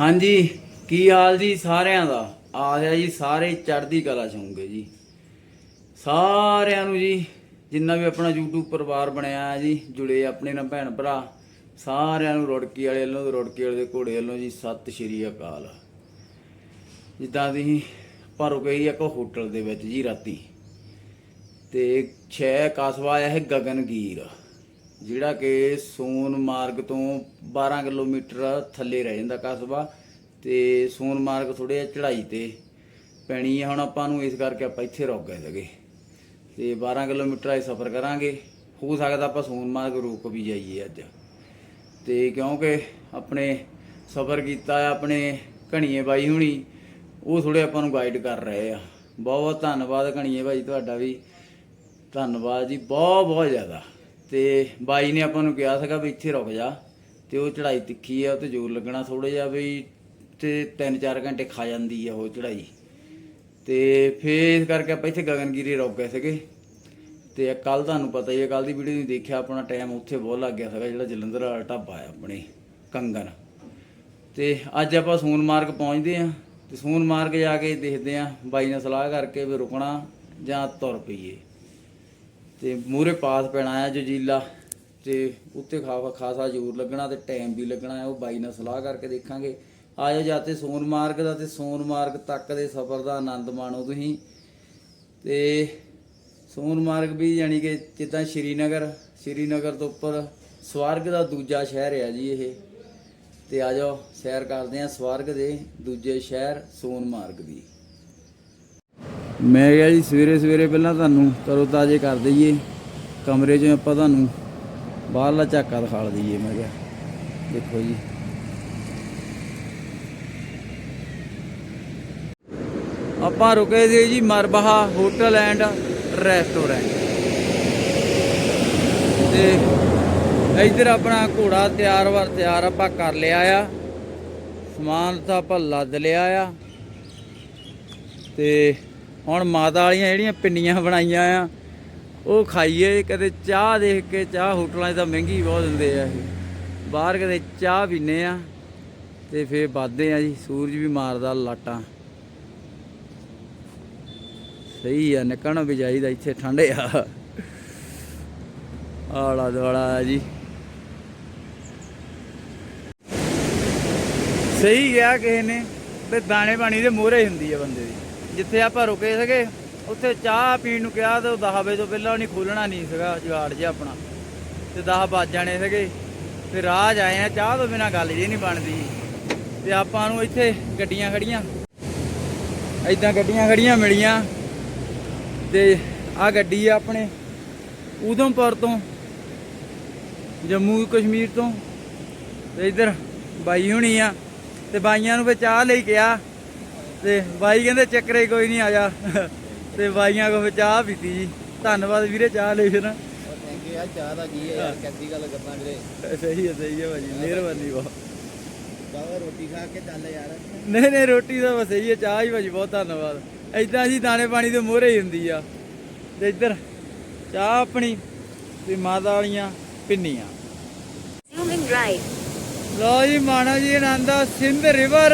ਹਾਂਜੀ, ਕੀ ਹਾਲ ਜੀ ਸਾਰਿਆਂ ਦਾ? ਆ ਗਿਆ ਜੀ ਸਾਰੇ ਚੜ੍ਹਦੀ ਕਲਾ ਚ ਹੋਣਗੇ ਜੀ। ਸਾਰਿਆਂ ਨੂੰ ਜੀ, ਜਿੰਨਾ ਵੀ ਆਪਣਾ YouTube ਪਰਿਵਾਰ ਬਣਿਆ ਹੈ ਜੀ, ਜੁੜੇ ਆਪਣੇ ਨਾਲ ਭੈਣ ਭਰਾ, ਸਾਰਿਆਂ ਨੂੰ ਰੁੜਕੀ ਵਾਲੇ ਵੱਲੋਂ ਤੇ ਵਾਲੇ ਦੇ ਘੋੜੇ ਵੱਲੋਂ ਜੀ ਸਤਿ ਸ਼੍ਰੀ ਅਕਾਲ। ਜਿੱਦਾਂ ਤੁਸੀਂ ਆਪਾਂ ਰੁਕੇ ਸੀ ਇੱਕ ਹੋਟਲ ਦੇ ਵਿੱਚ ਜੀ ਰਾਤੀ। ਤੇ ਛੇ ਕਸਬਾ ਆਇਆ ਹੈ ਗਗਨਗੀਰ। ਜਿਹੜਾ ਕਿ ਸੋਨਮਾਰਗ ਤੋਂ 12 ਕਿਲੋਮੀਟਰ ਥੱਲੇ ਰਹਿ ਜਾਂਦਾ ਕਸਬਾ ਤੇ ਸੋਨਮਾਰਗ ਥੋੜੇ ਚੜ੍ਹਾਈ ਤੇ ਪੈਣੀ ਹੈ। ਹੁਣ ਆਪਾਂ ਨੂੰ ਇਸ ਕਰਕੇ ਆਪਾਂ ਇੱਥੇ ਰੁਕ ਗਏ ਸੀਗੇ ਤੇ 12 ਕਿਲੋਮੀਟਰ ਦਾ ਸਫ਼ਰ ਕਰਾਂਗੇ। ਹੋ ਸਕਦਾ ਆਪਾਂ ਸੋਨਮਾਰਗ ਰੁਕ ਵੀ ਜਾਈਏ ਅੱਜ। ਤੇ ਕਿਉਂਕਿ ਆਪਣੇ ਸਫ਼ਰ ਕੀਤਾ ਆਪਣੇ ਘਣੀਏ ਬਾਈ ਹੁਣੀ, ਉਹ ਥੋੜੇ ਆਪਾਂ ਨੂੰ ਗਾਈਡ ਕਰ ਰਹੇ ਆ। ਬਹੁਤ ਧੰਨਵਾਦ ਘਣੀਏ ਬਾਈ ਤੁਹਾਡਾ ਵੀ। ਧੰਨਵਾਦ ਜੀ ਬਹੁਤ ਬਹੁਤ ਜ਼ਿਆਦਾ। ਤੇ ਬਾਈ ਨੇ ਆਪਾਂ ਨੂੰ ਕਿਹਾ ਸੀਗਾ ਵੀ ਇੱਥੇ ਰੁਕ ਜਾ ਤੇ ਉਹ ਚੜ੍ਹਾਈ ਤਿੱਖੀ ਆ, ਉਹ ਤੇ ਜ਼ੋਰ ਲੱਗਣਾ ਥੋੜਾ ਜਿਹਾ ਵੀ ਤੇ 3-4 ਘੰਟੇ ਖਾ ਜਾਂਦੀ ਆ ਉਹ ਚੜ੍ਹਾਈ। ਤੇ ਫੇਰ ਇਸ ਕਰਕੇ ਆਪਾਂ ਇੱਥੇ ਗਗਨਗਿਰੀ ਰੁਕ ਗਏ ਸੀਗੇ। ਤੇ ਕੱਲ ਤੁਹਾਨੂੰ ਪਤਾ ਹੀ ਹੈ ਕੱਲ ਦੀ ਵੀਡੀਓ ਨੂੰ ਦੇਖਿਆ, ਆਪਣਾ ਟਾਈਮ ਉੱਥੇ ਬਹੁਤ ਲੱਗ ਗਿਆ ਸੀਗਾ, ਜਿਹੜਾ ਜਲੰਧਰ ਵਾਲਾ ਢਾਬਾ ਆ ਆਪਣੇ ਕੰਗਨ ਤੇ ਅੱਜ ਆਪਾਂ ਸੋਨਮਾਰਗ ਪਹੁੰਚਦੇ ਆਂ ਤੇ ਸੋਨਮਾਰਗ ਜਾ ਕੇ ਦੇਖਦੇ ਆਂ ਬਾਈ ਨਾਲ ਸਲਾਹ ਕਰਕੇ ਵੀ ਰੁਕਣਾ ਜਾਂ ਤੁਰ ਪਈਏ। ਤੇ ਮੂਰੇ ਪਾਸ ਪੈਣਾ ਆ ਜਜੀਲਾ, ਤੇ ਉੱਤੇ ਖਾਵਾ ਖਾਸਾ ਜ਼ੋਰ ਲੱਗਣਾ ਤੇ ਟਾਈਮ ਵੀ ਲੱਗਣਾ ਹੈ ਉਹ ਬਾਈ ਨਾਲ ਸਲਾਹ ਕਰਕੇ ਦੇਖਾਂਗੇ। ਆਜੋ ਜਾਤੇ ਸੋਨਮਾਰਗ ਦਾ ਤੇ ਸੋਨਮਾਰਗ ਤੱਕ ਦੇ ਸਫ਼ਰ ਦਾ ਆਨੰਦ ਮਾਣੋ ਤੁਸੀਂ। ਤੇ ਸੋਨਮਾਰਗ ਵੀ ਯਾਨੀ ਕਿ ਜਿੱਦਾਂ ਸ਼੍ਰੀਨਗਰ ਸ਼੍ਰੀਨਗਰ ਤੋਂ ਉੱਪਰ ਸਵਰਗ ਦਾ ਦੂਜਾ ਸ਼ਹਿਰ ਹੈ ਜੀ ਇਹ। ਤੇ ਜਾਓ, ਸੈਰ ਕਰਦੇ ਹਾਂ ਸਵਰਗ ਦੇ ਦੂਜੇ ਸ਼ਹਿਰ ਸੋਨਮਾਰਗ ਦੀ। ਮੈਂ ਕਿਹਾ ਜੀ, ਸਵੇਰੇ ਸਵੇਰੇ ਪਹਿਲਾਂ ਤੁਹਾਨੂੰ ਕਰੋ ਤਾਜੇ ਕਰ ਦਈਏ, ਕਮਰੇ 'ਚ ਆਪਾਂ ਤੁਹਾਨੂੰ ਬਾਹਰਲਾ ਝਾਕਾ ਦਿਖਾ ਦਈਏ, ਮੈਂ ਕਿਹਾ। ਦੇਖੋ ਜੀ। ਆਪਾਂ ਰੁਕੇ ਸੀ ਜੀ ਮਰਬਹਾ ਹੋਟਲ ਐਂਡ ਰੈਸਟੋਰੈਂਟ। ਤੇ ਇੱਧਰ ਆਪਣਾ ਘੋੜਾ ਤਿਆਰ ਵਰ ਤਿਆਰ ਆਪਾਂ ਕਰ ਲਿਆ ਆ। ਸਮਾਨ ਤਾਂ ਆਪਾਂ ਲੱਦ ਲਿਆ ਆ। ਤੇ ਹੁਣ ਮਾਤਾ ਵਾਲੀਆਂ ਜਿਹੜੀਆਂ ਪਿੰਨੀਆਂ ਬਣਾਈਆਂ ਆ, ਉਹ ਖਾਈਏ, ਕਦੇ ਚਾਹ ਦੇਖ ਕੇ ਚਾਹ ਹੋਟਲਾਂ 'ਚ ਤਾਂ ਮਹਿੰਗੀ ਬਹੁਤ ਦਿੰਦੇ ਆ ਇਹ। ਬਾਹਰ ਕਦੇ ਚਾਹ ਪੀਨੇ ਆ ਤੇ ਫੇਰ ਵੱਧਦੇ ਆ ਜੀ, ਸੂਰਜ ਵੀ ਮਾਰਦਾ ਲਾਟਾਂ। ਸਹੀ ਆ, ਨਿਕਲਣਾ ਵੀ ਚਾਹੀਦਾ ਇੱਥੇ, ਠੰਡ ਆ। ਆਲਾ ਦੁਆਲਾ ਜੀ। ਸਹੀ ਗਿਆ ਕਿਸੇ ਨੇ, ਤੇ ਦਾਣੇ ਪਾਣੀ ਦੇ ਮੋਹਰੇ ਹੁੰਦੀ ਆ ਬੰਦੇ ਦੀ। ਜਿੱਥੇ ਆਪਾਂ ਰੁਕੇ ਸੀਗੇ, ਉੱਥੇ ਚਾਹ ਪੀਣ ਨੂੰ ਕਿਹਾ ਤੇ 10 ਵਜੇ ਤੋਂ ਪਹਿਲਾਂ ਨਹੀਂ ਖੋਲਣਾ ਨਹੀਂ ਸੀਗਾ ਜੁਗਾੜ ਜਿਹਾ ਆਪਣਾ। ਤੇ 10 ਵੱਜ ਜਾਣੇ ਸੀਗੇ, ਤੇ ਰਾਜ ਆਏ ਆ, ਚਾਹ ਤੋਂ ਬਿਨਾ ਗੱਲ ਜੀ ਨਹੀਂ ਬਣਦੀ। ਤੇ ਆਪਾਂ ਨੂੰ ਇੱਥੇ ਗੱਡੀਆਂ ਖੜੀਆਂ। ਐਦਾਂ ਗੱਡੀਆਂ ਖੜੀਆਂ ਮਿਲੀਆਂ। ਤੇ ਆ ਗੱਡੀ ਆ ਆਪਣੇ ਉਧਮਪੁਰ ਤੋਂ, ਜੰਮੂ ਕਸ਼ਮੀਰ ਤੋਂ। ਤੇ ਇੱਧਰ ਬਾਈ ਹੁਣੀ ਆ, ਤੇ ਬਾਈਆਂ ਨੂੰ ਫੇ ਚਾਹ ਲਈ ਗਿਆ ਤੇ ਬਾਈ ਕਹਿੰਦੇ ਚੱਕਰੇ ਕੋਈ ਨਹੀਂ ਆਇਆ ਤੇ ਬਾਈਆਂ ਕੋ ਚਾਹ ਪੀਤੀ ਜੀ। ਧੰਨਵਾਦ ਵੀਰੇ ਚਾਹ ਲਈ ਫਿਰ। ਥੈਂਕ ਯੂ ਯਾਰ ਚਾਹ ਦਾ ਕੀ ਹੈ। ਯਾਰ ਕੈਸੀ ਗੱਲ ਕਰਨਾ ਵੀਰੇ ਸਹੀ ਹੈ ਸਹੀ ਹੈ ਭਾਜੀ ਮਿਹਰਬਾਨੀ ਬਹੁਤ। ਬਾਬਾ ਰੋਟੀ ਖਾ ਕੇ ਚੱਲ ਯਾਰ। ਨਹੀਂ ਨਹੀਂ ਰੋਟੀ ਦਾ ਬਸ ਸਹੀ ਹੈ ਚਾਹ ਹੀ ਭਾਜੀ ਬਹੁਤ ਧੰਨਵਾਦ। ਐਦਾਂ ਜੀ ਦਾਣੇ ਪਾਣੀ ਦੇ ਮੋਹਰੇ ਹੀ ਹੁੰਦੀ ਆ। ਤੇ ਇੱਧਰ ਚਾਹ ਆਪਣੀ ਤੇ ਮਾਤਾ ਵਾਲੀਆਂ ਪਿੰਨੀਆਂ. ਲੋ ਜੀ ਮਾਣਾ ਜੀ ਆਨੰਦਾ ਸਿੰਧ ਰਿਵਰ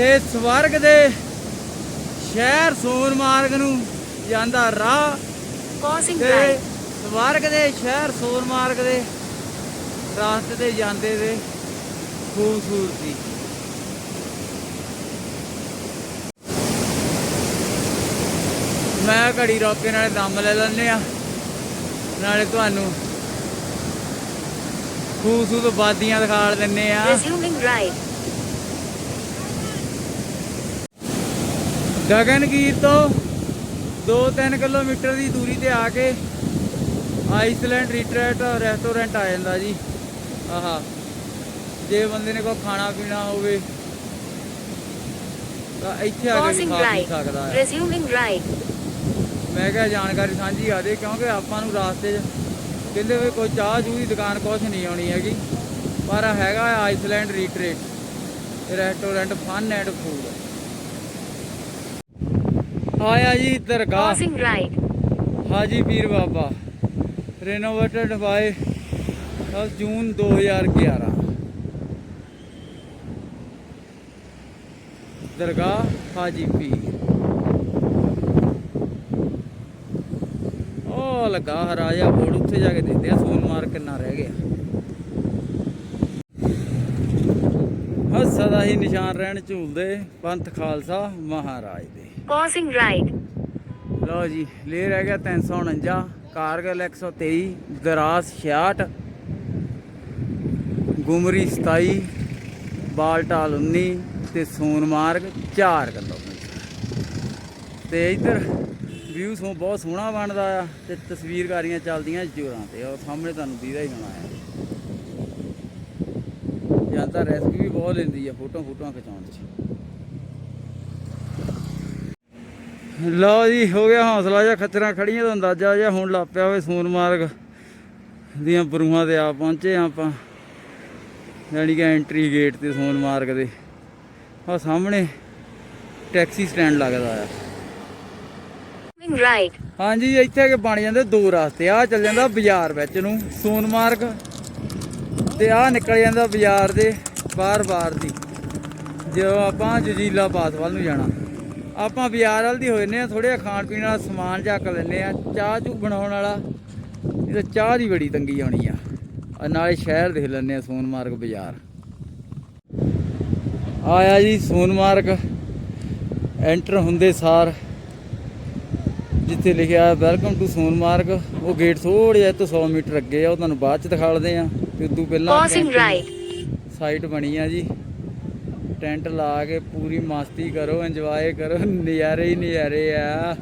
ਤੇ ਸਵਰਗ ਦੇ ਸ਼ਹਿਰ ਸੋਨਮਾਰਗ ਨੂੰ ਜਾਂਦਾ ਰਾਹ ਤੇ right. ਸਵਰਗ ਦੇ ਸ਼ਹਿਰ ਸੋਨਮਾਰਗ ਦੇ ਰਾਸਤੇ ਤੇ ਜਾਂਦੇ ਦੇ ਖੂਬਸੂਰਤੀ ਮੈਂ ਘੜੀ ਰੋਕ ਨਾਲੇ ਦਮ ਲੈ ਲੈਂਦੇ ਆ ਨਾਲੇ ਤੁਹਾਨੂੰ ਖੂਬਸੂਰਤ ਵਾਦੀਆਂ ਦਿਖਾ ਦਿੰਨੇ ਆ Resuming right. ਗਗਨਗੀਰ ਤੋਂ 2-3 ਕਿਲੋਮੀਟਰ ਦੀ ਦੂਰੀ ਤੇ ਆ ਕੇ ਆਈਸਲੈਂਡ ਰਿਟਰੀਟ ਰੈਸਟੋਰੈਂਟ ਆ ਜਾਂਦਾ ਜੀ ਆਹਾ ਜੇ ਬੰਦੇ ਨੇ ਕੋਈ ਖਾਣਾ ਪੀਣਾ ਹੋਵੇ ਤਾਂ ਇੱਥੇ ਆ ਕੇ ਖਾ ਪੀ. ਸਕਦਾ ਹੈ Resuming right. ਮੈਂ ਕਿਹਾ ਜਾਣਕਾਰੀ ਸਾਂਝੀ ਆ ਦੇ ਕਿਉਂਕਿ ਆਪਾਂ ਨੂੰ ਰਾਸਤੇ 'ਚ ਕਹਿੰਦੇ ਵੀ ਕੋਈ ਚਾਹ ਚੂਹ ਦੀ ਦੁਕਾਨ ਕੁਛ ਨਹੀਂ ਆਉਣੀ ਹੈਗੀ ਪਰ ਹੈਗਾ Iceland retreat restaurant fun and food ਆਇਆ ਜੀ ਦਰਗਾਹ। Crossing right. ਹਾਜੀ ਪੀਰ ਬਾਬਾ। ਰੈਨੋਵੇਟਡ ਬਾਏ ਜੂਨ 2011 ਦਰਗਾਹ ਹਾਜੀ ਪੀਰ। ਉਹ ਲਗਾ ਰਾਜਾ ਬੋਰਡ ਉੱਥੇ ਜਾ ਕੇ ਦਿੰਦੇ ਆ ਸੋਨਮਾਰ ਕਿੰਨਾ ਰਹਿ ਗਿਆ। ਹੱਸਦਾ ਹੀ ਨਿਸ਼ਾਨ ਰਹਿਣ ਝੂਲਦੇ ਪੰਥ ਖਾਲਸਾ ਮਹਾਰਾਜ ਦੇ। Pausing right. ਲਓ ਜੀ ਲੇ ਰਹਿ ਗਿਆ 349 ਕਾਰਗਲ 123 ਦਰਾਸ 66 ਗੁਮਰੀ 27 ਬਾਲਟਾਲ 19 ਤੇ ਸੋਨਮਾਰਗ 4 ਕਿਲੋਮੀਟਰ ਤੇ ਇੱਧਰ ਵਿਊ ਸੋ, ਬਹੁਤ ਸੋਹਣਾ ਬਣਦਾ ਆ ਤੇ ਤਸਵੀਰਕਾਰੀਆਂ ਚੱਲਦੀਆਂ ਜੋਰਾਂ ਤੇ, ਉਹ ਸਾਹਮਣੇ ਤੁਹਾਨੂੰ ਦੀਦਾ ਹੀ ਹੋਣਾ ਆ। ਜਾਂ ਤਾਂ ਵੀ ਬਹੁਤ ਲੈਂਦੀ ਆ ਫੋਟੋ ਫੋਟੋਆਂ ਖਿਚਾਉਣ 'ਚ। ਲਓ ਜੀ ਹੋ ਗਿਆ ਹੌਸਲਾ ਜਿਹਾ ਖੱਚਰਾਂ ਖੜੀਆਂ ਦਾ ਅੰਦਾਜ਼ਾ ਜਿਹਾ ਹੁਣ ਲੱਗ ਪਿਆ ਹੋਵੇ ਸੋਨਮਾਰਗ ਦੀਆਂ ਬਰੂਹਾਂ ਤੇ ਆ ਪਹੁੰਚੇ ਆਪਾਂ। ਯਾਨੀ ਕਿ ਐਂਟਰੀ ਗੇਟ ਤੇ ਸੋਨਮਾਰਗ ਦੇ। ਆ ਸਾਹਮਣੇ ਟੈਕਸੀ ਸਟੈਂਡ ਲੱਗਦਾ ਆ. ਹਾਂਜੀ ਇੱਥੇ ਕਿ ਬਣ ਜਾਂਦੇ ਦੋ ਰਸਤੇ। ਆ ਚੱਲ ਜਾਂਦਾ ਬਾਜ਼ਾਰ ਵਿੱਚ ਨੂੰ ਸੋਨਮਾਰਗ ਤੇ ਆ ਨਿਕਲ ਜਾਂਦਾ ਬਾਜ਼ਾਰ ਦੇ ਬਾਹਰ-ਬਾਹਰ ਦੀ। ਜਦੋਂ ਆਪਾਂ ਜਜੀਲਾ ਪਾਸ ਵੱਲ ਨੂੰ ਜਾਣਾ। ਆਪਾਂ ਬਾਜ਼ਾਰ ਵੱਲ ਦੀ ਹੋਏ ਨੇ ਥੋੜ੍ਹਾ ਖਾਣ ਪੀਣ ਵਾਲਾ ਸਮਾਨ ਚੱਕ ਲੈਨੇ ਆ। ਚਾਹ ਚੂ ਬਣਾਉਣ ਵਾਲਾ ਇਹ ਤਾਂ ਚਾਹ ਦੀ ਬੜੀ ਤੰਗੀ ਆਉਣੀ ਆ। ਆ ਨਾਲੇ ਸ਼ਹਿਰ ਦੇਖ ਲੈਨੇ ਆ ਸੋਨਮਾਰਗ ਬਾਜ਼ਾਰ। ਆਇਆ ਜੀ ਸੋਨਮਾਰਗ ਐਂਟਰ ਹੁੰਦੇ ਸਾਰ। ਜਿੱਥੇ ਲਿਖਿਆ ਵੈਲਕਮ ਟੂ ਸੋਨਮਾਰਗ। ਉਹ ਗੇਟ ਥੋੜ੍ਹਾ ਜਿਹਾ ਤੋਂ 100 ਮੀਟਰ ਅੱਗੇ ਆ ਉਹ ਤੁਹਾਨੂੰ ਬਾਅਦ ਚ ਦਿਖਾਲਦੇ ਆ। ਤੇ ਉਦੋਂ ਪਹਿਲਾਂ right. ਸਾਈਟ ਬਣੀ ਆ ਜੀ। ਟੈਂਟ ਲਾ ਕੇ ਪੂਰੀ ਮਸਤੀ ਕਰੋ ਇੰਜੋਏ ਕਰੋ। ਨਜ਼ਾਰੇ ਹੀ ਨਜ਼ਾਰੇ ਆ।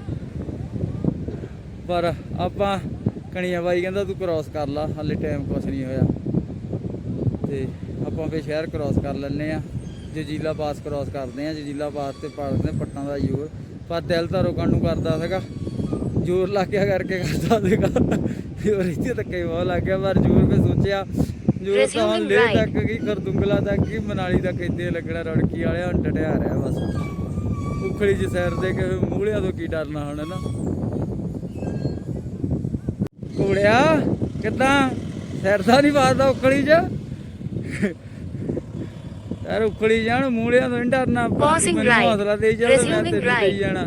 ਪਰ ਆਪਾਂ ਕਣੀਆਂ ਬਾਈ ਕਹਿੰਦਾ ਤੂੰ ਕ੍ਰਾਸ ਕਰ ਲਾ, ਹਾਲੇ ਟਾਈਮ ਕੁਛ ਨਹੀਂ ਹੋਇਆ। ਤੇ ਆਪਾਂ ਫੇ ਸ਼ਹਿਰ ਕ੍ਰਾਸ ਕਰ ਲੈਨੇ ਆ ਜਜੀਲਾ ਪਾਸ ਕ੍ਰਾਸ ਕਰਦੇ ਆ ਜਜੀਲਾ ਪਾਸ ਤੇ ਪੜਦੇ ਪੱਟਾਂ ਦਾ ਜ਼ੋਰ। ਪਰ ਦਿਲ ਤਾਂ ਰੋਕਣ ਨੂੰ ਕਰਦਾ ਸੀਗਾ। ਜ਼ੋਰ ਲੱਗਿਆ ਕਰਕੇ ਕਰਦਾ ਸੀਗਾ। ਹੋਰ ਇੱਥੇ ਧੱਕੇ ਬਹੁਤ ਲੱਗ ਗਿਆ। ਪਰ ਜ਼ੋਰ ਫੇ ਸੋਚਿਆ ਜ਼ੋਰ ਤਾਂ right. ਤੱਕ ਕੀ ਕਰਦੁੰਗਲਾ ਤੱਕ ਕੀ ਮਨਾਲੀ ਤੱਕ ਇੱਥੇ ਲੱਗਣਾ ਰੜਕੀ ਵਾਲਿਆ ਹੁਣ ਟਟਿਆ ਰਿਹਾ ਬਸ ਉਖੜੀ ਚ ਸੈਰ ਦੇ ਕੇ ਮੂਹਲਿਆਂ ਤੋਂ ਕੀ ਡਰਨਾ ਹੁਣ ਨਾ ਕੋੜਿਆ ਕਿੱਦਾਂ ਸਿਰ ਤਾਂ ਨਹੀਂ ਮਾਰਦਾ ਉਖੜੀ ਚ ਯਾਰ ਉਖੜੀ ਜਾਣ ਮੂਹਲਿਆਂ ਤੋਂ ਨਹੀਂ ਡਰਨਾ ਮੈਨੂੰ. ਹੌਸਲਾ ਦੇ ਜਾ. ਦੇਈ ਜਾਣਾ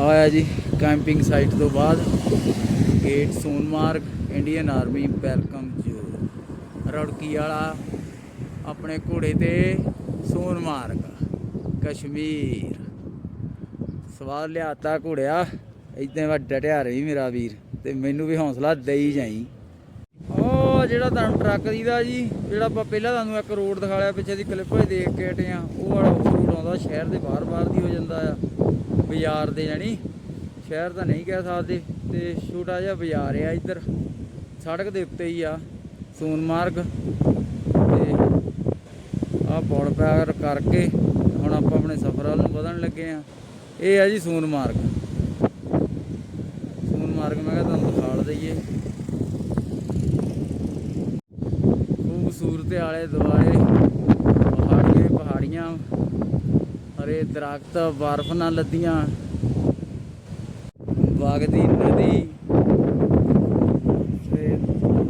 ਆਇਆ ਜੀ ਕੈਂਪਿੰਗ ਸਾਈਟ ਤੋਂ ਬਾਅਦ gate Sonamarg Indian army welcome you ਰੜਕੀ ਵਾਲਾ ਆਪਣੇ ਘੋੜੇ ਤੇ ਸੋਨਮਾਰਗ ਕਸ਼ਮੀਰ। ਸਵਾਲ ਲਿਆਤਾ ਘੋੜਿਆ, ਇਦਾਂ ਵਾ ਡਟਿਆ ਰਹੀ ਮੇਰਾ ਵੀਰ, ਤੇ ਮੈਨੂੰ ਵੀ ਹੌਸਲਾ ਦੇਈ ਜਾਈ। ਉਹ ਜਿਹੜਾ ਤੁਹਾਨੂੰ ਟਰੱਕ ਦੀਦਾ ਜੀ, ਜਿਹੜਾ ਆਪਾਂ ਪਹਿਲਾਂ ਤੁਹਾਨੂੰ ਇੱਕ ਰੋਡ ਦਿਖਾ ਲਿਆ, ਪਿੱਛੇ ਦੀ ਕਲਿੱਪ ਹੋਏ ਦੇਖ ਕੇ ਹਟੇ ਆ, ਉਹ ਵਾਲਾ ਰੋਡ ਆਉਂਦਾ, ਸ਼ਹਿਰ ਦੇ ਬਾਹਰ-ਬਾਹਰ ਦੀ ਹੋ ਜਾਂਦਾ ਆ, ਬਾਜ਼ਾਰ ਦੇ ਜਾਨੀ ਸ਼ਹਿਰ ਤਾਂ ਨਹੀਂ ਕਹਿ ਸਕਦੇ, ਤੇ ਛੋਟਾ ਜਿਹਾ ਬਾਜ਼ਾਰ ਆ ਇੱਧਰ, ਸੜਕ ਦੇ ਉੱਤੇ ਹੀ ਆ ਸੋਨਮਾਰਗ ਤੇ ਆ ਪੁਲ ਪਾਰ ਕਰਕੇ ਹੁਣ ਆਪਾਂ ਆਪਣੇ ਸਫ਼ਰ ਵੱਲ ਨੂੰ ਵਧਣ ਲੱਗੇ ਆ। ਇਹ ਆ ਜੀ ਸੋਨਮਾਰਗ ਸੋਨਮਾਰਗ ਮੈਂ ਕਿਹਾ ਤੁਹਾਨੂੰ ਦਿਖਾਲ ਦਈਏ। ਖੂਬਸੂਰਤ ਆਲੇ ਦੁਆਲੇ, ਪਹਾੜੀਆਂ ਪਹਾੜੀਆਂ, ਹਰੇ ਦਰਖਤ, ਬਰਫ਼ ਨਾਲ ਲੱਦੀਆਂ। ਵਗਦੀ ਨਦੀ ਤੇ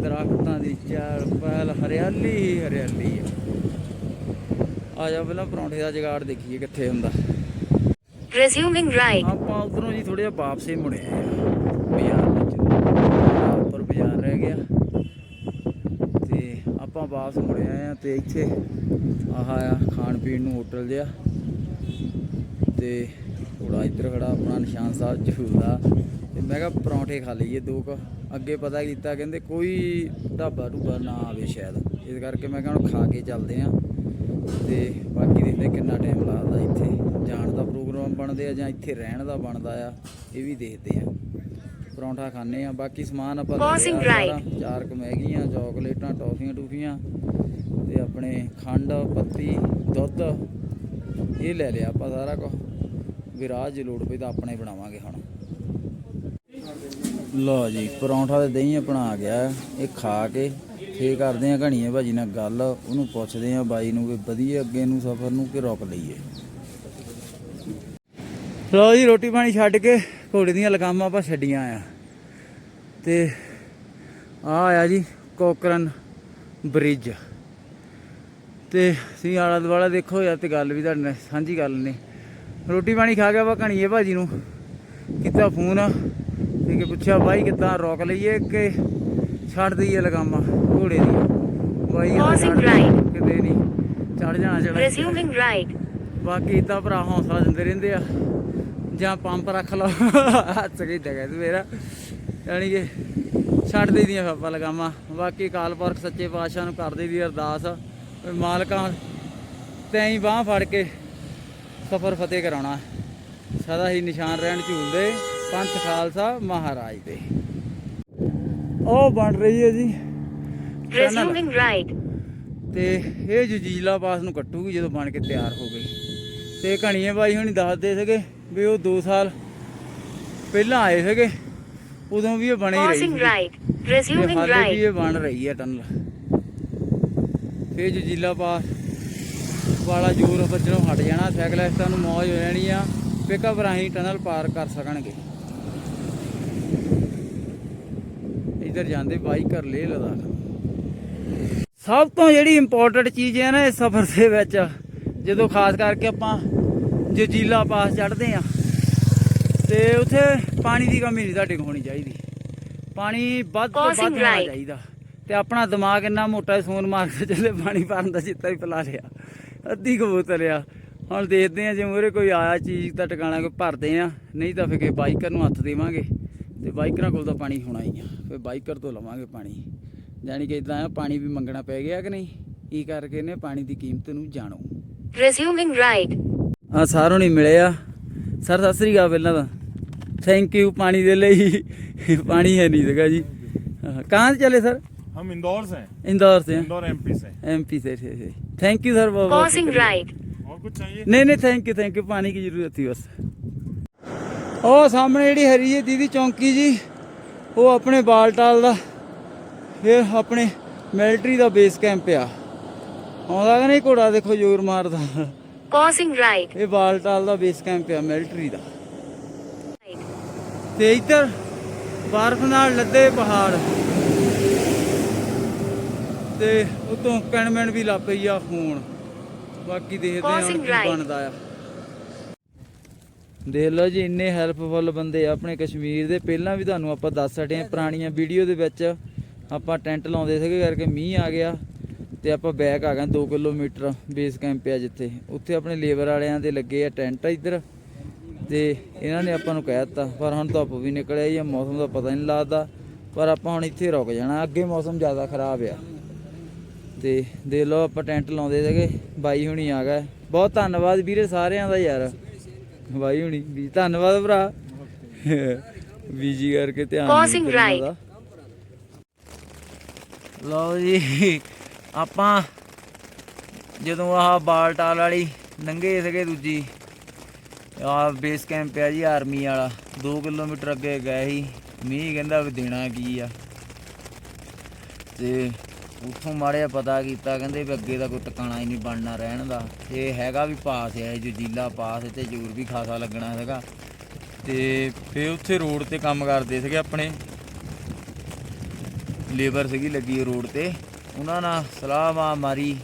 ਦਰਖਤਾਂ ਦੀ ਚਾਲ ਪਹਿਲ ਹਰਿਆਲੀ ਹੀ ਹਰਿਆਲੀ ਹੈ। ਆ ਜਾ ਪਹਿਲਾਂ ਪਰੌਂਠੇ ਦਾ ਜਗਾੜ ਦੇਖੀਏ ਕਿੱਥੇ ਹੁੰਦਾ। Resuming right. ਆਪਾਂ ਉਧਰੋਂ ਜੀ ਥੋੜਾ ਜਿਹਾ ਵਾਪਸੇ ਮੁੜੇ ਆ ਬਾਜ਼ਾਰ ਵਿੱਚ। ਉੱਪਰ ਬਾਜ਼ਾਰ ਰਹਿ ਗਿਆ। ਤੇ ਆਪਾਂ ਵਾਪਸ ਮੁੜੇ ਆਏ ਆ ਤੇ ਇੱਥੇ ਆਹ ਆ ਖਾਣ ਪੀਣ ਨੂੰ ਹੋਟਲ ਜਿਹਾ। ਤੇ ਥੋੜਾ ਇੱਧਰ ਖੜਾ ਆਪਣਾ ਨਿਸ਼ਾਨ ਸਾਹਿਬ ਝੂਲਦਾ ਤੇ ਮੈਂ ਕਿਹਾ ਪਰੌਂਠੇ ਖਾ ਲਈਏ ਦੋ ਕੁ। ਅੱਗੇ ਪਤਾ ਕੀਤਾ ਕਹਿੰਦੇ ਕੋਈ ਢਾਬਾ ਢੂਬਾ ਨਾ ਆਵੇ ਸ਼ਾਇਦ। ਇਸ ਕਰਕੇ ਮੈਂ ਕਿਹਾ ਹੁਣ ਖਾ ਕੇ ਚੱਲਦੇ ਆ। ਤੇ ਬਾਕੀ ਦੇਖਦੇ ਕਿੰਨਾ ਟਾਈਮ ਲੱਗਦਾ ਇੱਥੇ। ਜਾਣ ਦਾ ਪ੍ਰੋਗਰਾਮ ਬਣਦੇ ਆ ਜਾਂ ਇੱਥੇ ਰਹਿਣ ਦਾ ਬਣਦਾ ਆ ਇਹ ਵੀ ਦੇਖਦੇ ਆ। ਪਰੌਂਠਾ ਖਾਣੇ ਆ। ਬਾਕੀ ਸਮਾਨ ਆਪਾਂ। ਚਾਰ ਕ ਮੈਗੀਆਂ ਚਾਕਲੇਟਾਂ ਟੌਫੀਆਂ ਟੂਫੀਆਂ ਤੇ ਆਪਣੇ ਖੰਡ ਪੱਤੀ ਦੁੱਧ। ਇਹ ਲੈ ਲਿਆ ਆਪਾਂ ਸਾਰਾ ਕੁਝ ਵਿਰਾਜ ਜੇ ਲੋੜ ਪਈ ਤਾਂ ਆਪਣੇ ਬਣਾਵਾਂਗੇ ਹੁਣ। ਲਓ ਜੀ, ਪਰੌਂਠਾ ਤੇ ਦਹੀਂ ਆਪਣਾ ਗਿਆ। ਇਹ ਖਾ ਕੇ ਫੇ ਕਰਦੇ ਆ ਘਣੀਏ ਭਾਜੀ ਨਾਲ ਗੱਲ, ਉਹਨੂੰ ਪੁੱਛਦੇ ਆ ਬਾਈ ਨੂੰ ਵੀ ਵਧੀਆ ਅੱਗੇ ਨੂੰ ਸਫ਼ਰ ਨੂੰ ਕਿ ਰੋਕ ਲਈਏ। ਲਓ ਜੀ, ਰੋਟੀ ਪਾਣੀ ਛੱਡ ਕੇ ਘੋੜੇ ਦੀਆਂ ਲਗਾਮਾਂ ਆਪਾਂ ਛੱਡੀਆਂ ਆ। ਤੇ ਆ ਆਇਆ ਜੀ ਕੋਕਰਨ ਬ੍ਰਿਜ। ਤੇ ਤੁਸੀਂ ਆਲਾ ਦੁਆਲਾ ਦੇਖੋ ਯਾਰ, ਤੇ ਗੱਲ ਵੀ ਤੁਹਾਡੇ ਨਾਲ ਸਾਂਝੀ ਗੱਲ ਨੇ ਰੋਟੀ ਪਾਣੀ ਖਾ ਗਿਆ ਵਾ ਕਣੀਏ ਭਾਜੀ ਨੂੰ ਕੀਤਾ ਫੋਨ ਤੇ ਕਿ ਪੁੱਛਿਆ ਬਾਈ ਕਿੱਦਾਂ ਰੋਕ ਲਈਏ ਕਿ ਛੱਡ ਦਈਏ ਲਗਾਮਾਂ ਘੋੜੇ ਦੀ? ਬਾਈ. ਕਿਤੇ ਨਹੀਂ ਚੜ ਜਾਣਾ ਚੜਾ Resuming right. ਬਾਕੀ ਤਾਂ ਭਰਾ ਹੌਸਲਾ ਦਿੰਦੇ ਰਹਿੰਦੇ ਆ ਜਾਂ ਪੰਪ ਰੱਖ ਲਓ। ਹੱਥ ਕੇ ਦਗਾ ਤੂੰ ਮੇਰਾ। ਯਾਨੀ ਕਿ ਛੱਡ ਦੇ ਦੀਆਂ ਆਪਾਂ ਲਗਾਵਾਂ ਬਾਕੀ ਅਕਾਲ ਪੁਰਖ ਸੱਚੇ ਪਾਤਸ਼ਾਹ ਨੂੰ ਕਰਦੇ ਦੀ ਅਰਦਾਸ। ਵੀ ਮਾਲਕਾਂ ਤੈਂ ਹੀ ਬਾਹ ਫੜ ਕੇ ਸਫਰ ਫਤਿਹ ਕਰਾਉਣਾ। ਸਦਾ ਹੀ ਨਿਸ਼ਾਨ ਰਹਿਣ ਝੂਲਦੇ ਪੰਥ ਖਾਲਸਾ ਮਹਾਰਾਜ ਦੇ। ਉਹ ਬਣ ਰਹੀ ਹੈ ਜੀ। Resuming right. ਤੇ ਇਹ ਜਜੀਲਾ ਪਾਸ ਨੂੰ ਕੱਟੂਗੀ ਜਦੋਂ ਬਣ ਕੇ ਤਿਆਰ ਹੋ ਗਈ। ਤੇ ਕਣੀਏ ਬਾਈ ਹੁਣੀ ਦੱਸਦੇ ਸੀਗੇ ਵੀ ਉਹ 2 ਸਾਲ ਪਹਿਲਾਂ ਆਏ ਸੀਗੇ। ਉਦੋਂ ਵੀ ਇਹ ਬਣੀ ਰਹੀ ਹਾਲੇ ਵੀ right. ਇਹ ਬਣ ਰਹੀ ਹੈ ਟਨਲ ਫੇ ਜਜੀਲਾ ਪਾਸ ਵਾਲਾ ਜੋਰ ਵੱਜਣੋਂ ਹਟ ਜਾਣਾ। ਸਾਈਕਲਿਸਟਾਂ ਨੂੰ ਮੌਜ ਹੋ ਜਾਣੀ ਆ। ਪਿਕਅਪ ਰਾਹੀਂ ਟਨਲ ਪਾਰ ਕਰ ਸਕਣਗੇ। ਇਧਰ ਜਾਂਦੇ ਬਾਈਕਰ ਲੇ ਲਦਾਖ। ਸਭ ਤੋਂ ਜਿਹੜੀ ਇੰਪੋਰਟੈਂਟ ਚੀਜ਼ ਹੈ ਨਾ ਇਸ ਸਫ਼ਰ ਦੇ ਵਿੱਚ ਜਦੋਂ ਖਾਸ ਕਰਕੇ ਆਪਾਂ ਜਜੀਲਾ ਪਾਸ ਚੜ੍ਹਦੇ ਆ ਤੇ ਉੱਥੇ ਪਾਣੀ ਦੀ ਕਮੀ ਨਹੀਂ ਤੁਹਾਡੇ ਕੋਲ ਹੋਣੀ ਚਾਹੀਦੀ। ਪਾਣੀ ਵੱਧ ਤੋਂ ਵੱਧ ਹੋਣਾ. ਚਾਹੀਦਾ। ਤੇ ਆਪਣਾ ਦਿਮਾਗ ਇੰਨਾ ਮੋਟਾ ਸੋਨ ਮਾਰ ਕੇ ਚੱਲੇ ਪਾਣੀ ਭਰਨ ਦਾ ਚਿੱਤਾ ਹੀ ਪਿਲਾ ਲਿਆ। ਅੱਧੀ ਕਬੂਤਰ ਆ। ਹੁਣ ਦੇਖਦੇ ਆ ਜੇ ਮੋਰੇ ਕੋਈ ਆਇਆ ਚੀਜ਼ ਤਾਂ ਟਿਕਾਣਾ ਕੋਈ ਭਰਦੇ ਆ। ਨਹੀਂ ਤਾਂ ਫਿਰ ਬਾਈਕਰ ਨੂੰ ਹੱਥ ਦੇਵਾਂਗੇ। ਤੇ ਬਾਈਕਰਾਂ ਕੋਲ ਤਾਂ ਪਾਣੀ ਹੋਣਾ ਹੀ ਆ। ਫਿਰ ਬਾਈਕਰ ਤੋਂ ਲਵਾਂਗੇ ਪਾਣੀ। ਯਾਨੀ ਕਿ ਇਦਾਂ ਆ ਪਾਣੀ ਵੀ ਮੰਗਣਾ ਪੈ ਗਿਆ ਕਿ ਨਹੀਂ? ਕੀ ਕਰਕੇ ਨੇ ਪਾਣੀ ਦੀ ਕੀਮਤ ਨੂੰ ਜਾਣੋ? ਰਿਜ਼ਿਊਮਿੰਗ ਰਾਈਡ ਆ ਸਾਰੋਂ ਨਹੀਂ ਮਿਲਿਆ ਸਰ ਸਤਿ ਸ੍ਰੀ ਅਕਾਲ ਪਹਿਲਾਂ ਤਾਂ। ਥੈਂਕ ਯੂ ਪਾਣੀ ਦੇ ਲਈ। ਪਾਣੀ ਹੈ ਨਹੀਂ ਜਗਾ ਜੀ। ਕਹਾਂ ਚਲੇ ਸਰ? हम इंदौर से हैं इंदौर से इंदौर एमपी से एमपी से थे थैंक यू सर बहुत बहुत Crossing शुक्रिया। right. और कुछ चाहिए नहीं नहीं थैंक यू थैंक यू पानी की जरूरत थी बस ਉਹ ਸਾਹਮਣੇ ਜਿਹੜੀ ਹਰੀ ਹੈ ਦੀਦੀ ਚੌਂਕੀ ਜੀ ਉਹ ਆਪਣੇ ਬਾਲਟਾਲ ਦਾ ਫਿਰ ਆਪਣੇ ਮਿਲਟਰੀ ਦਾ ਬੇਸ ਕੈਂਪ ਆ ਆਉਂਦਾ ਕਿ ਨਹੀਂ ਘੋੜਾ ਦੇਖੋ ਜ਼ੋਰ ਮਾਰਦਾ Crossing right. ਇਹ ਬਾਲਟਾਲ ਦਾ ਬੇਸ ਕੈਂਪ ਆ ਮਿਲਟਰੀ ਦਾ Right. ਤੇ ਇੱਧਰ ਬਰਫ਼ ਨਾਲ ਲੱਦੇ ਪਹਾੜ ਤੇ ਉਤੋਂ ਕਣਮਣ ਵੀ ਲੱਗ ਪਈ ਆ ਖੂਨ ਬਾਕੀ ਦੇਖਦੇ ਹਾਂ ਹੁਣ Crossing ਕੀ. ਬਣਦਾ ਆ। ਦੇਖ ਲਓ ਜੀ ਇੰਨੇ ਹੈਲਪਫੁਲ ਬੰਦੇ ਆ ਆਪਣੇ ਕਸ਼ਮੀਰ ਦੇ। ਪਹਿਲਾਂ ਵੀ ਤੁਹਾਨੂੰ ਆਪਾਂ ਦੱਸ ਹਟੇ ਆ ਪੁਰਾਣੀਆਂ ਵੀਡੀਓ ਦੇ ਵਿੱਚ ਆਪਾਂ ਟੈਂਟ ਲਾਉਂਦੇ ਸੀਗੇ ਕਰਕੇ ਮੀਂਹ ਆ ਗਿਆ ਤੇ ਆਪਾਂ ਬੈਕ ਆ ਗਏ 2 ਕਿਲੋਮੀਟਰ ਬੇਸ ਕੈਂਪ ਆ ਜਿੱਥੇ। ਉੱਥੇ ਆਪਣੇ ਲੇਬਰ ਵਾਲਿਆਂ ਦੇ ਲੱਗੇ ਆ ਟੈਂਟ ਇੱਧਰ ਤੇ ਇਹਨਾਂ ਨੇ ਆਪਾਂ ਨੂੰ ਕਹਿ ਦਿੱਤਾ ਪਰ ਹੁਣ ਧੁੱਪ ਵੀ ਨਿਕਲ ਆਈ ਆ ਮੌਸਮ ਦਾ ਪਤਾ ਨਹੀਂ ਲੱਗਦਾ। ਪਰ ਆਪਾਂ ਹੁਣ ਇੱਥੇ ਰੁਕ ਜਾਣਾ ਅੱਗੇ ਮੌਸਮ ਜ਼ਿਆਦਾ ਖਰਾਬ ਆ। ਤੇ ਦੇਖ ਲਓ ਆਪਾਂ ਟੈਂਟ ਲਾਉਂਦੇ ਸੀਗੇ ਬਾਈ ਹੁਣੀ ਆ ਗਏ ਬਹੁਤ ਧੰਨਵਾਦ ਵੀਰੇ ਸਾਰਿਆਂ ਦਾ ਯਾਰ। ਬਾਈ ਹੁਣੀ ਵੀ ਧੰਨਵਾਦ ਭਰਾ। ਬੀਜੀ ਕਰਕੇ ਧਿਆਨ ਦਾ। ਲਓ ਜੀ ਆਪਾਂ ਜਦੋਂ ਆਹ ਬਾਲਟਾਲ ਵਾਲੀ ਲੰਘੇ ਸੀਗੇ ਦੂਜੀ ਆ ਬੇਸ ਕੈਂਪ ਆ ਜੀ ਆਰਮੀ ਵਾਲਾ। 2 ਕਿਲੋਮੀਟਰ ਅੱਗੇ ਗਏ ਸੀ। ਮੀਂਹ ਕਹਿੰਦਾ ਵੀ ਦੇਣਾ ਕੀ ਆ। ਤੇ ਉੱਥੋਂ ਮਾੜਿਆ ਪਤਾ ਕੀਤਾ, ਕਹਿੰਦੇ ਵੀ ਅੱਗੇ ਦਾ ਕੋਈ ਟਿਕਾਣਾ ਹੀ ਨਹੀਂ ਬਣਨਾ ਰਹਿਣ ਦਾ। ਇਹ ਹੈਗਾ ਵੀ ਪਾਸ ਹੈ, ਜੁਜੀਲਾ ਪਾਸ ਤੇ ਜ਼ਰੂਰ ਵੀ ਖਾਸਾ ਲੱਗਣਾ ਹੈਗਾ। ਤੇ ਫੇ ਉੱਥੇ ਰੋਡ ਤੇ ਕੰਮ ਕਰਦੇ ਸੀਗੇ ਆਪਣੇ। ਲੇਬਰ ਸੀਗੀ ਲੱਗੀ ਰੋਡ ਤੇ। ਉਹਨਾਂ ਨਾਲ ਸਲਾਹ ਮਾ ਮਾਰੀ।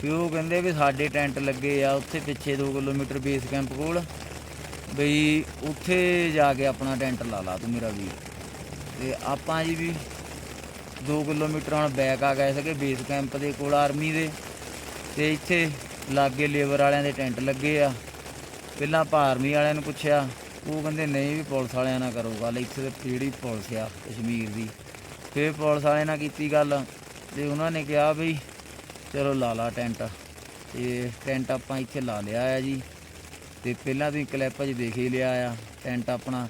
ਫਿਰ ਉਹ ਕਹਿੰਦੇ ਵੀ ਸਾਡੇ ਟੈਂਟ ਲੱਗੇ ਆ, ਉੱਥੇ ਪਿੱਛੇ 2 ਕਿਲੋਮੀਟਰ ਬੇਸ ਕੈਂਪ ਕੋਲ। ਬਈ ਉੱਥੇ ਜਾ ਕੇ ਆਪਣਾ ਟੈਂਟ ਲਾ ਲਾ ਤੂੰ ਮੇਰਾ ਵੀਰ। ਤੇ ਆਪਾਂ ਜੀ ਵੀ 2 ਕਿਲੋਮੀਟਰ ਹੁਣ ਬੈਕ ਆ ਗਏ ਸੀਗੇ ਬੇਸ ਕੈਂਪ ਦੇ ਕੋਲ ਆਰਮੀ ਦੇ। ਤੇ ਇੱਥੇ ਲਾਗੇ ਲੇਬਰ ਵਾਲਿਆਂ ਦੇ ਟੈਂਟ ਲੱਗੇ ਆ। ਪਹਿਲਾਂ ਆਪਾਂ ਆਰਮੀ ਵਾਲਿਆਂ ਨੂੰ ਪੁੱਛਿਆ, ਉਹ ਕਹਿੰਦੇ, ਨਹੀਂ ਵੀ ਪੁਲਿਸ ਵਾਲਿਆਂ ਨਾਲ ਕਰੋ ਗੱਲ, ਇੱਥੇ ਤੇ ਕਿਹੜੀ ਪੁਲਿਸ ਆ ਕਸ਼ਮੀਰ ਦੀ। ਫਿਰ ਪੁਲਿਸ ਵਾਲਿਆਂ ਨਾਲ ਕੀਤੀ ਗੱਲ ਤੇ ਉਹਨਾਂ ਨੇ ਕਿਹਾ ਵੀ, ਚਲੋ ਲਾ ਲਾ ਟੈਂਟ ਤੇ ਟੈਂਟ ਆਪਾਂ ਇੱਥੇ ਲਾ ਲਿਆ ਆ ਜੀ। ਤੇ ਪਹਿਲਾਂ ਤੁਸੀਂ ਕਲਿੱਪ 'ਚ ਦੇਖ ਹੀ ਲਿਆ ਆ ਟੈਂਟ ਆਪਣਾ।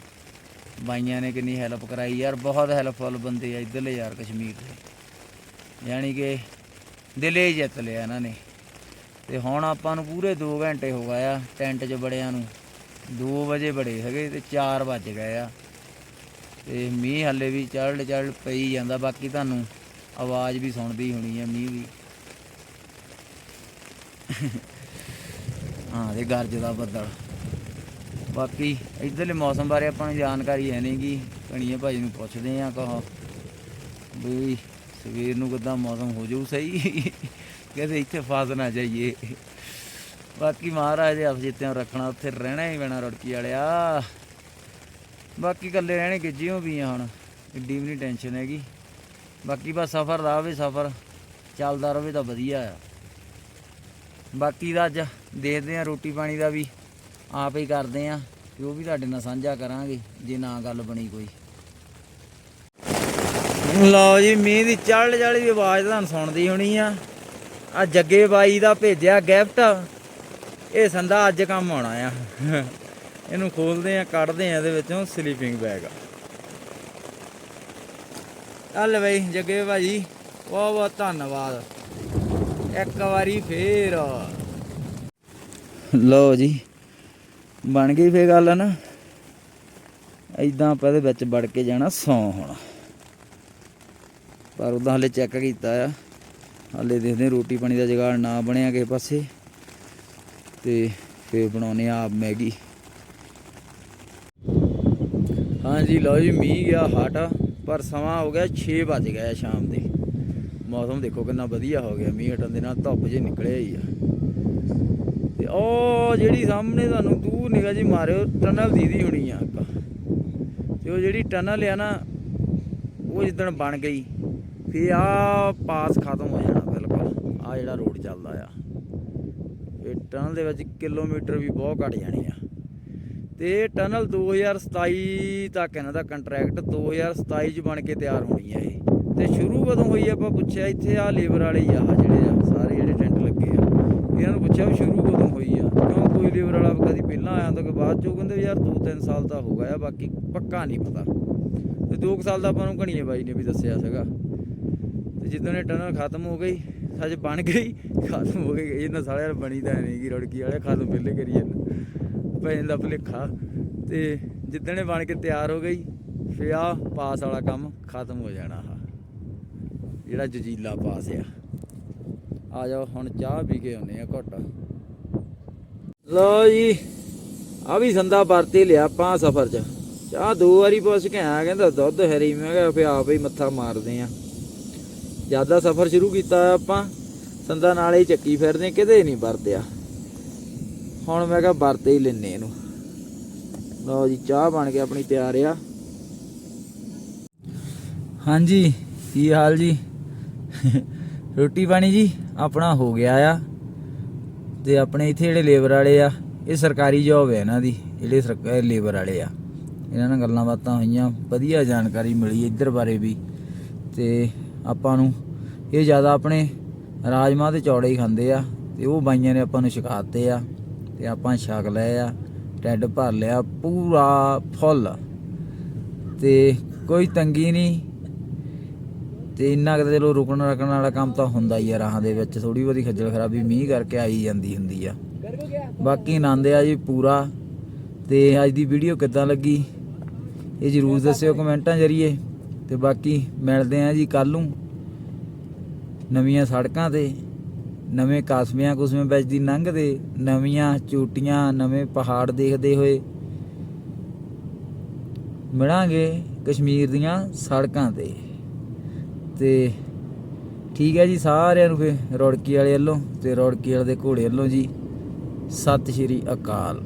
ਬਾਈਆਂ ਨੇ ਕਿੰਨੀ ਹੈਲਪ ਕਰਾਈ ਯਾਰ, ਬਹੁਤ ਹੈਲਪਫੁਲ ਬੰਦੇ ਆ ਇੱਧਰਲੇ ਯਾਰ ਕਸ਼ਮੀਰ ਦੇ। ਯਾਨੀ ਕਿ ਦਿਲੇ ਜਿੱਤ ਲਿਆ ਇਹਨਾਂ ਨੇ। ਤੇ ਹੁਣ ਆਪਾਂ ਨੂੰ ਪੂਰੇ 2 ਘੰਟੇ ਹੋ ਗਏ ਆ ਟੈਂਟ 'ਚ ਬੜਿਆਂ ਨੂੰ। 2 ਵਜੇ ਬੜੇ ਹੈਗੇ ਤੇ 4 ਵੱਜ ਗਏ ਆ। ਤੇ ਮੀਂਹ ਹੱਲੇ ਵੀ ਚੜ੍ਹ ਚੜ੍ਹ ਪਈ ਜਾਂਦਾ, ਬਾਕੀ ਤੁਹਾਨੂੰ ਆਵਾਜ਼ ਵੀ ਸੁਣਦੀ ਹੋਣੀ ਆ ਮੀਂਹ ਦੀ। ਹਾਂ ਅਤੇ ਗਰਜ ਦਾ ਬੱਦਲ। ਬਾਕੀ ਇਧਰਲੇ ਮੌਸਮ ਬਾਰੇ ਆਪਾਂ ਨੂੰ ਜਾਣਕਾਰੀ ਹੈ ਨਹੀਂਗੀ ਕਣੀਏ ਭਾਈ ਨੂੰ ਪੁੱਛਦੇ ਆ ਕਹੋ ਵੀ ਸਵੇਰ ਨੂੰ ਕਿਦਾਂ ਮੌਸਮ ਹੋ ਜਾਊ ਸਹੀ? ਕਹਿੰਦੇ ਇੱਥੇ ਫਸ ਨਾ ਜਾਈਏ। ਬਾਕੀ ਮਹਾਰਾਜ ਦੇ ਹੱਥ ਜਿੱਤਿਆਂ ਰੱਖਣਾ, ਉੱਥੇ ਰਹਿਣਾ ਹੀ ਪੈਣਾ ਰੁੜਕੀ ਵਾਲਿਆ। ਬਾਕੀ ਇਕੱਲੇ ਰਹਿਣੇ ਕਿ ਜਿਉਂ ਵੀ ਆ ਹੁਣ, ਏਡੀ ਵੀ ਨਹੀਂ ਟੈਨਸ਼ਨ ਹੈਗੀ। ਬਾਕੀ ਬਸ ਸਫ਼ਰ ਦਾ ਵੀ ਸਫ਼ਰ, ਚੱਲਦਾ ਰਹੇ ਤਾਂ ਵਧੀਆ ਆ। ਬਾਕੀ ਦਾ ਅੱਜ ਦੇਖਦੇ ਆ ਰੋਟੀ ਪਾਣੀ ਦਾ ਵੀ। ਆਪ ਹੀ ਕਰਦੇ ਆ ਤੇ ਉਹ ਵੀ ਤੁਹਾਡੇ ਨਾਲ ਸਾਂਝਾ ਕਰਾਂਗੇ, ਜੇ ਨਾ ਗੱਲ ਬਣੀ ਕੋਈ। ਲਓ ਜੀ, ਮੀਂਹ ਦੀ ਚੜ ਜਾਲੀ ਦੀ ਆਵਾਜ਼ ਤੁਹਾਨੂੰ ਸੁਣਦੀ ਹੋਣੀ ਆ। ਆ ਜੱਗੇ ਬਾਈ ਦਾ ਭੇਜਿਆ ਗਿਫਟ। ਇਹ ਸੰਦਾ ਅੱਜ ਕੰਮ ਆਉਣਾ ਆ। ਇਹਨੂੰ ਖੋਲਦੇ ਆ, ਕੱਢਦੇ ਆ ਇਹਦੇ ਵਿੱਚੋਂ ਸਲੀਪਿੰਗ ਬੈਗ ਚੱਲ ਬਈ, ਜੱਗੇ ਭਾਜੀ, ਬਹੁਤ ਬਹੁਤ ਧੰਨਵਾਦ। ਇੱਕ ਵਾਰੀ ਫੇਰ। ਲਓ ਜੀ ਬਣ ਗਈ ਫੇਰ ਗੱਲ ਨਾ। ਐਦਾਂ ਆਪਾਂ ਇਹਦੇ ਵਿੱਚ ਵੜ ਕੇ ਜਾਣਾ ਸੌ ਹੁਣ। ਪਰ ਉਹਦਾ ਹਲੇ ਚੈੱਕ ਕੀਤਾ ਆ। ਹਲੇ ਦੇਖਦੇ ਰੋਟੀ ਪਾਣੀ ਦਾ ਜੁਗਾੜ ਨਾ ਬਣਿਆ ਕਿਸੇ ਪਾਸੇ। ਤੇ ਫੇਰ ਬਣਾਉਨੇ ਆ ਆਪ ਮੈਗੀ। ਹਾਂਜੀ, ਲਓ ਜੀ, ਮੀਂਹ ਗਿਆ ਹਟ ਪਰ ਸਮਾਂ ਹੋ ਗਿਆ 6 ਵਜ ਗਿਆ ਸ਼ਾਮ ਦੇ। ਮੌਸਮ ਦੇਖੋ ਕਿੰਨਾ ਵਧੀਆ ਹੋ ਗਿਆ, ਮੀਂਹ ਹਟਣ ਦੇ ਨਾਲ ਧੁੱਪ ਜੇ ਨਿਕਲਿਆ ਹੀ ਆ। ਤੇ ਉਹ ਜਿਹੜੀ ਸਾਹਮਣੇ ਤੁਹਾਨੂੰ ਦੂਰ ਨਿਗਾਹ ਜੀ ਮਾਰਿਓ, ਟਨਲ ਦੀਦੀ ਹੋਣੀ ਆ ਇੱਕ ਤੇ ਉਹ ਜਿਹੜੀ ਟਨਲ ਆ ਨਾ, ਉਹ ਜਿੱਦਣ ਬਣ ਗਈ ਫੇ ਆ ਪਾਸ ਖਤਮ ਹੋ ਜਾਣਾ ਬਿਲਕੁਲ। ਆ ਜਿਹੜਾ ਰੋਡ ਚੱਲਦਾ ਆ। ਇਹ ਟਨਲ ਦੇ ਵਿੱਚ ਕਿਲੋਮੀਟਰ ਵੀ ਬਹੁਤ ਘਟ ਜਾਣੇ ਆ। ਤੇ ਇਹ ਟਨਲ 2027 ਤੱਕ ਇਹਨਾਂ ਦਾ ਕੰਟਰੈਕਟ 2027 ਚ ਬਣ ਕੇ ਤਿਆਰ ਹੋਣੀ ਆ ਇਹ। ਤੇ ਸ਼ੁਰੂ ਕਦੋਂ ਹੋਈ ਆਪਾਂ ਪੁੱਛਿਆ, ਇੱਥੇ ਆ ਲੇਬਰ ਵਾਲੇ ਹੀ ਆ ਆਹ ਜਿਹੜੇ ਆ, ਸਾਰੇ ਜਿਹੜੇ ਇਹਨਾਂ ਨੂੰ ਪੁੱਛਿਆ ਵੀ ਸ਼ੁਰੂ ਕਦੋਂ ਹੋਈ ਆ? ਕਿਉਂ ਕੋਈ ਲੇਬਰ ਵਾਲਾ ਕਦੀ ਪਹਿਲਾਂ ਆਇਆ ਤਾਂ ਕਿ ਬਾਅਦ ਚੋਂ? ਕਹਿੰਦੇ ਵੀ ਯਾਰ 2-3 ਸਾਲ ਤਾਂ ਹੋ ਗਿਆ ਬਾਕੀ ਪੱਕਾ ਨਹੀਂ ਪਤਾ। ਤੇ 2 ਸਾਲ ਦਾ ਆਪਾਂ ਨੂੰ ਘਣੀਏ ਬਾਈ ਨੇ ਵੀ ਦੱਸਿਆ ਸੀਗਾ। ਤੇ ਜਿੱਦਣ ਇਹ ਟਨਲ ਖਤਮ ਹੋ ਗਈ, ਸੱਚ ਬਣ ਗਈ, ਖਤਮ ਹੋ ਗਈ, ਇਹਨਾਂ ਸਾਲਿਆਂ ਨੂੰ ਬਣੀ ਤਾਂ ਨਹੀਂ ਗੀ ਰੜਕੀ ਵਾਲੇ ਖਤਮ ਪਹਿਲੇ ਕਰੀ ਜਾਂਦਾ। ਪੈਣ ਦਾ ਭੁਲੇਖਾ। ਤੇ ਜਿੱਦਣ ਇਹ ਬਣ ਕੇ ਤਿਆਰ ਹੋ ਗਈ, ਫਿਰ ਆ ਪਾਸ ਵਾਲਾ ਕੰਮ ਖਤਮ ਹੋ ਜਾਣਾ ਆ ਜਿਹੜਾ ਜਜੀਲਾ ਪਾਸ ਆ। ਆ ਜਾਓ, ਹੁਣ ਚਾਹ ਪੀ ਕੇ ਆਉਨੇ ਆ ਘੁੱਟ। ਲਓ ਜੀ ਆ ਵੀ ਸੰਦਾ ਵਰਤੇ ਲਿਆ ਆਪਾਂ ਸਫਰ 'ਚ। ਚਾਹ ਦੋ ਵਾਰੀ ਪੁੱਛ ਕੇ ਆਇਆ, ਕਹਿੰਦਾ ਦੁੱਧ ਹਰੀ, ਮੈਂ ਕਿਹਾ ਫੇ ਆਪ ਹੀ ਮੱਥਾ ਮਾਰਦੇ ਆ। ਜ਼ਿਆਦਾ ਸਫਰ ਸ਼ੁਰੂ ਕੀਤਾ ਆਪਾਂ, ਸੰਦਾ ਨਾਲ ਹੀ ਚੱਕੀ ਫਿਰਦੇ, ਕਿਤੇ ਨਹੀਂ ਵਰਤਿਆ। ਹੁਣ ਮੈਂ ਕਿਹਾ ਵਰਤੇ ਹੀ ਲੈਨੇ ਇਹਨੂੰ। ਲਓ ਜੀ, ਚਾਹ ਬਣ ਕੇ ਆਪਣੀ ਤਿਆਰ ਆ। ਹਾਂਜੀ, ਕੀ ਹਾਲ ਜੀ? ਰੋਟੀ ਪਾਣੀ ਜੀ? ਆਪਣਾ ਹੋ ਗਿਆ ਆ ਤੇ ਆਪਣੇ ਇੱਥੇ ਜਿਹੜੇ ਲੇਬਰ ਵਾਲੇ ਆ, ਇਹ ਸਰਕਾਰੀ ਜੌਬ ਹੈ ਇਹਨਾਂ ਦੀ, ਜਿਹੜੇ ਸਰਕਾਰੀ ਲੇਬਰ ਵਾਲੇ ਆ। ਇਹਨਾਂ ਨਾਲ ਗੱਲਾਂ ਬਾਤਾਂ ਹੋਈਆਂ, ਵਧੀਆ ਜਾਣਕਾਰੀ ਮਿਲੀ ਇੱਧਰ ਬਾਰੇ ਵੀ ਤੇ ਆਪਾਂ ਨੂੰ ਇਹ ਜ਼ਿਆਦਾ ਆਪਣੇ ਰਾਜਮਾ ਤੇ ਚੌੜੇ ਹੀ ਖਾਂਦੇ ਆ ਤੇ ਉਹ ਬਾਈਆਂ ਨੇ ਆਪਾਂ ਨੂੰ ਸਿਖਾਤੇ ਆ ਤੇ ਆਪਾਂ ਛਕ ਲਏ ਆ ਟੈਡ ਭਰ ਲਿਆ, ਪੂਰਾ ਫੁੱਲ। ਤੇ ਕੋਈ ਤੰਗੀ ਨਹੀਂ ਤੇ ਇੰਨਾ ਕੁ ਚਲੋ ਰੁਕਣ ਰੱਖਣ ਵਾਲਾ ਕੰਮ ਤਾਂ ਹੁੰਦਾ ਹੀ ਆ ਰਾਹਾਂ ਦੇ ਵਿੱਚ ਥੋੜੀ ਬਹੁਤੀ ਖੱਜਲ ਖਰਾਬੀ ਮੀਂਹ ਕਰਕੇ ਆਈ ਜਾਂਦੀ ਹੁੰਦੀ ਆ। ਬਾਕੀ ਆਨੰਦ ਆ ਜੀ ਪੂਰਾ, ਤੇ ਅੱਜ ਦੀ ਵੀਡੀਓ ਕਿੱਦਾਂ ਲੱਗੀ? ਇਹ ਜਰੂਰ ਦੱਸਿਓ ਕਮੈਂਟਾਂ ਜਰੀਏ, ਤੇ ਬਾਕੀ ਮਿਲਦੇ ਆ ਜੀ ਕੱਲ ਨੂੰ ਨਵੀਆਂ ਸੜਕਾਂ ਤੇ, ਨਵੇਂ ਕਾਸਮਿਆਂ ਕੁਸਮੇ ਵਿੱਚ ਦੀ ਲੰਘਦੇ ਨਵੀਆਂ ਚੂਟੀਆਂ, ਨਵੇਂ ਪਹਾੜ ਦੇਖਦੇ ਹੋਏ ਮਿਲਾਂਗੇ ਕਸ਼ਮੀਰ ਦੀਆਂ ਸੜਕਾਂ ਤੇ। ਤੇ ਠੀਕ ਹੈ ਜੀ ਸਾਰਿਆਂ ਨੂੰ ਫੇ ਰੌੜਕੀ ਵਾਲੇ ਵੱਲੋਂ ਤੇ ਰੌੜਕੀ ਵਾਲੇ ਦੇ ਘੋੜੇ ਵੱਲੋਂ ਜੀ। ਸਤਿ ਸ਼੍ਰੀ ਅਕਾਲ।